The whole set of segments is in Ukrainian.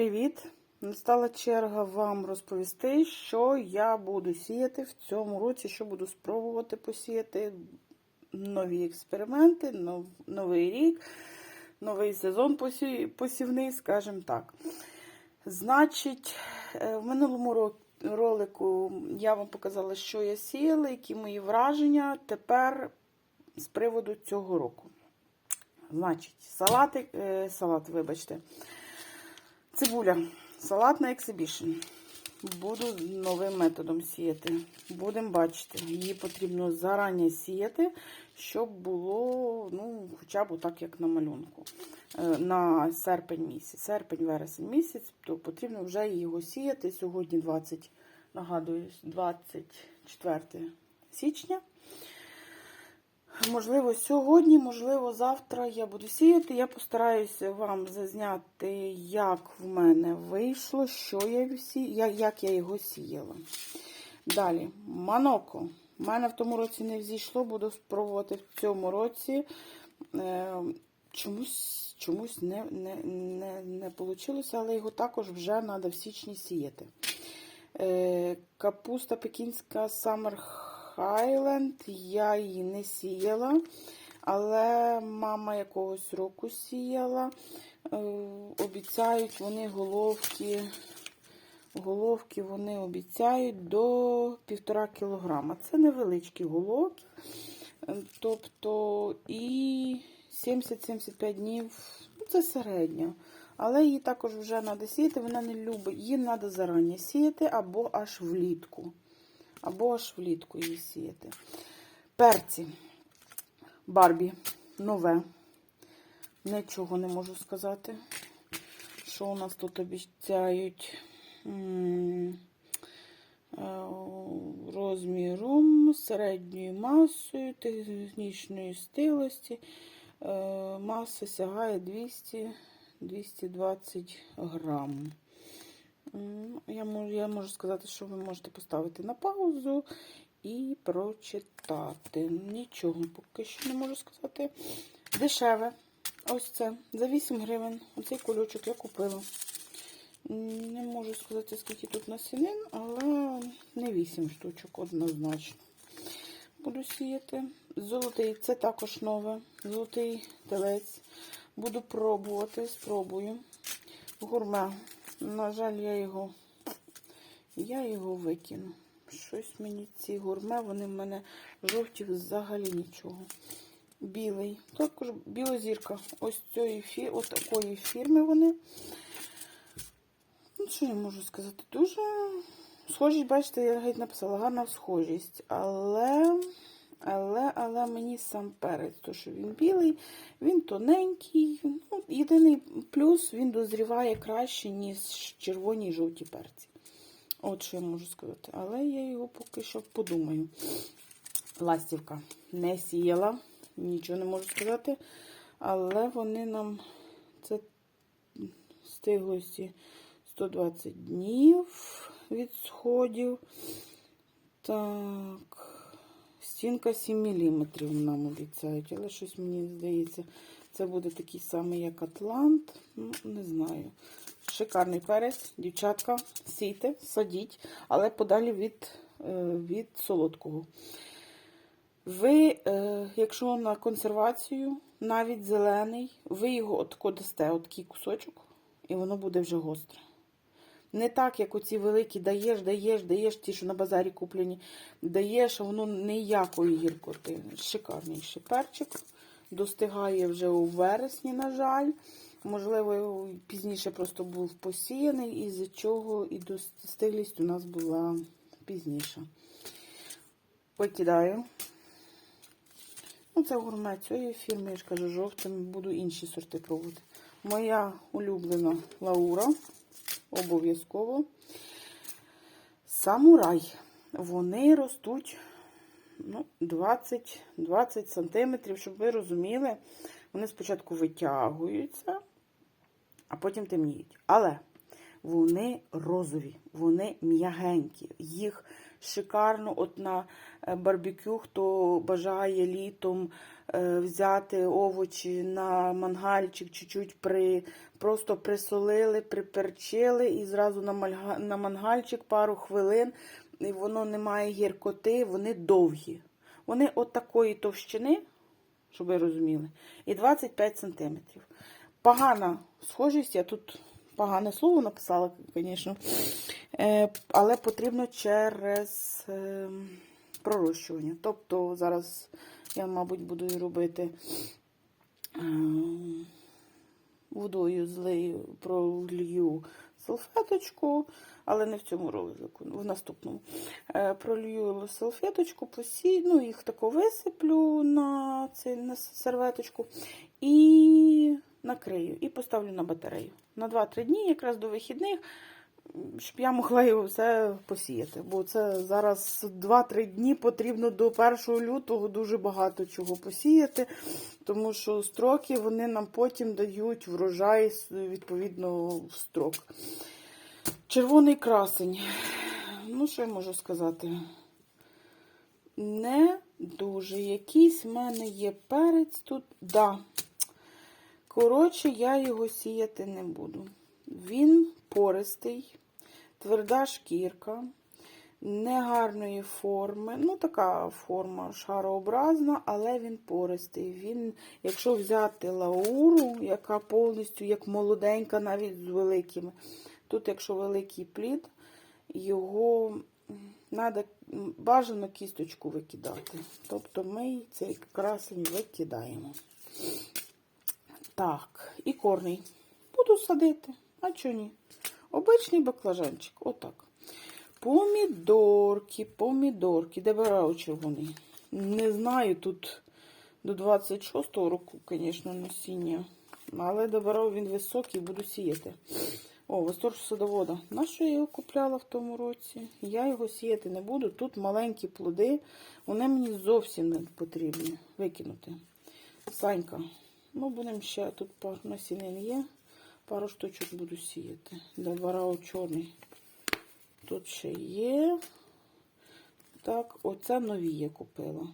привіт! Настала черга вам розповісти, що я буду сіяти в цьому році, що буду спробувати посіяти. Нові експерименти, нов- новий рік, новий сезон посі- посівний, скажімо так. Значить, е, в минулому ролику я вам показала, що я сіяла, які мої враження тепер з приводу цього року. Значить, салати, е, салат, вибачте. Цибуля. Салат на ексибішн. Буду новим методом сіяти. Будемо бачити. Її потрібно зарані сіяти, щоб було, ну, хоча б так, як на малюнку. Е, На серпень місяць. Серпень, вересень місяць, то потрібно вже його сіяти. Сьогодні 20, нагадую, 24 січня. Можливо, сьогодні, можливо, завтра я буду сіяти. Я постараюся вам зазняти, як в мене вийшло, що я сі... як, як я його сіяла. Далі, маноко. У мене в тому році не взійшло, буду спробувати в цьому році. Е, чомусь чомусь не не, не, не вийшло, але його також вже треба в січні сіяти. Е, капуста пекінська Summer Highland, я її не сіяла, але мама якогось року сіяла. Е, обіцяють вони головки, головки вони обіцяють до 1,5 кг. Це невеличкі головки. Е, Тобто і 70-75 днів, ну це середня. Але її також вже треба сіяти, вона не любить. Її треба зарані сіяти або аж влітку. Або аж влітку її сіяти. Перці. Барбі. Нове. Нічого не можу сказати. Що у нас тут обіцяють? Е, Розміром, середньою масою, технічної стилості. Е, Маса сягає 200 220 грам. Я можу, я можу сказати, що ви можете поставити на паузу і прочитати. Нічого поки що не можу сказати. Дешеве. Ось це. За 8 гривень. Оцей кульочок я купила. Не можу сказати, скільки тут насінин, але не 8 штучок однозначно. Буду сіяти. Золотий, це також нове. Золотий телець. Буду пробувати, спробую. Гурме. На жаль, я його, я його викину. Щось мені ці гурме, вони в мене жовті взагалі нічого. Білий. Також білозірка. Ось цієї фі... Такої фірми вони. Ну, що я можу сказати? Дуже схожість, бачите, я геть написала, гарна схожість. Але, але, але мені сам перець, то що він білий, він тоненький. Ну, єдиний плюс він дозріває краще, ніж червоні і жовті перці. От що я можу сказати. Але я його поки що подумаю. Ластівка не сіяла, нічого не можу сказати. Але вони нам це стиглості 120 днів від сходів. Так, стінка 7 мм нам обіцяють, але щось мені здається, це буде такий самий, як Атлант. Ну, не знаю. Шикарний перець, дівчатка, сійте, садіть, але подалі від, е, від солодкого. Ви, е, якщо на консервацію, навіть зелений, ви його отко дасте, такий кусочок, і воно буде вже гостре. Не так, як оці великі даєш, даєш, даєш, ті, що на базарі куплені, даєш, а воно ніякої гіркоти. Шикарний ще перчик. Достигає вже у вересні, на жаль. Можливо, пізніше просто був посіяний, із-за чого і достиглість у нас була пізніша. Викидаю. Ну, це гурме цієї фірми, я ж кажу, жовтим буду інші сорти пробувати. Моя улюблена Лаура. Обов'язково. Самурай. Вони ростуть ну, 20 20 сантиметрів, щоб ви розуміли, вони спочатку витягуються, а потім темніють. Але вони розові, вони м'ягенькі. Їх шикарно от на е, барбекю, хто бажає літом е, взяти овочі на мангальчик, чуть-чуть при, просто присолили, приперчили і зразу на, мангальчик пару хвилин, і воно не має гіркоти, вони довгі. Вони от такої товщини, щоб ви розуміли, і 25 см. Погана схожість, я тут погане слово написала, звісно, е, але потрібно через е, пророщування. Тобто зараз я, мабуть, буду робити е, водою злию, пролью салфеточку, але не в цьому ролику, в наступному. Пролью салфеточку, посі... ну, їх тако висиплю на, цей, на серветочку і накрию, і поставлю на батарею. На 2-3 дні, якраз до вихідних, щоб я могла його все посіяти. Бо це зараз 2-3 дні потрібно до 1 лютого дуже багато чого посіяти, тому що строки вони нам потім дають врожай відповідно в строк. Червоний красень. Ну, що я можу сказати? Не дуже. Якийсь в мене є перець тут. Да. Коротше, я його сіяти не буду. Він пористий, тверда шкірка, негарної форми. Ну, така форма шарообразна, але він пористий. Він, якщо взяти лауру, яка повністю як молоденька, навіть з великими. Тут, якщо великий плід, його треба бажано кісточку викидати. Тобто ми цей красень викидаємо. Так, і корний. Буду садити, а чого ні? Обичний баклажанчик, отак. Помідорки, помідорки. Де брав червоний? Не знаю, тут до 26-го року, звісно, насіння. Але добирав він високий, буду сіяти. О, восторг садовода. На що я його купляла в тому році? Я його сіяти не буду. Тут маленькі плоди. Вони мені зовсім не потрібні. Викинути. Санька. Ну, будемо ще тут пару насінин є. Пару штучок буду сіяти. Добарав чорний. Тут ще є. Так, оце нові я купила.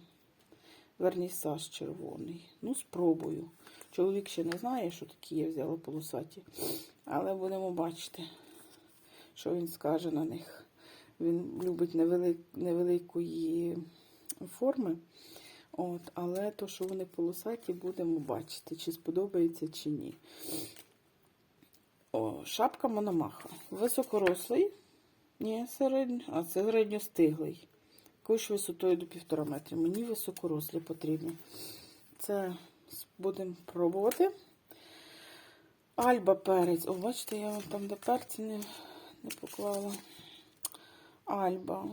Вернісаж червоний. Ну, спробую. Чоловік ще не знає, що такі я взяла полосаті. Але будемо бачити, що він скаже на них. Він любить невелик, невеликої форми. От, Але то, що вони полосаті, будемо бачити, чи сподобається, чи ні. О, Шапка Мономаха. Високорослий. Ні, середньо, а середньостиглий. Кущ висотою до 1,5 метра. Мені високорослі потрібні. Це будемо пробувати. Альба перець. О, бачите, я вам там де перці не, не поклала. Альба.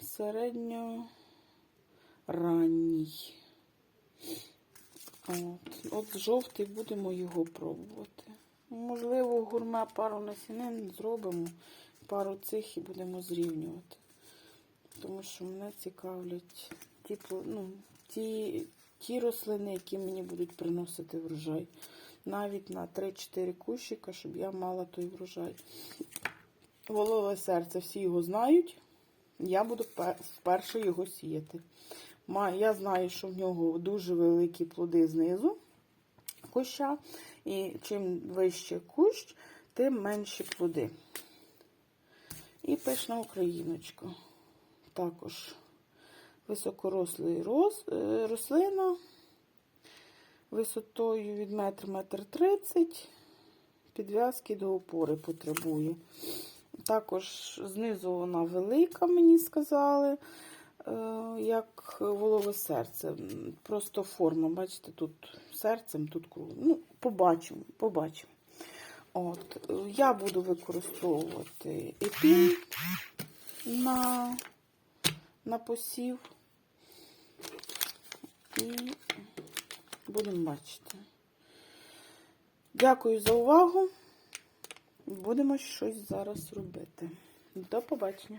Середньо ранній. От, от жовтий будемо його пробувати. Можливо, гурме пару насінин зробимо, пару цих і будемо зрівнювати. Тому що мене цікавлять ті, ну, ті, ті рослини, які мені будуть приносити врожай. Навіть на 3-4 кущика, щоб я мала той врожай. Волове серце, всі його знають. Я буду вперше його сіяти. Я знаю, що в нього дуже великі плоди знизу куща. І чим вище кущ, тим менші плоди. І пишна україночка. Також високорослий роз, е, рослина висотою від метр метр тридцять, підв'язки до опори потребує. Також знизу вона велика, мені сказали. Е, як волове серце. Просто форма, бачите, тут серцем, тут круг. Ну, побачимо, побачимо. От, Я буду використовувати епін на, на посів. І будемо бачити. Дякую за увагу. Будемо щось зараз робити. До побачення.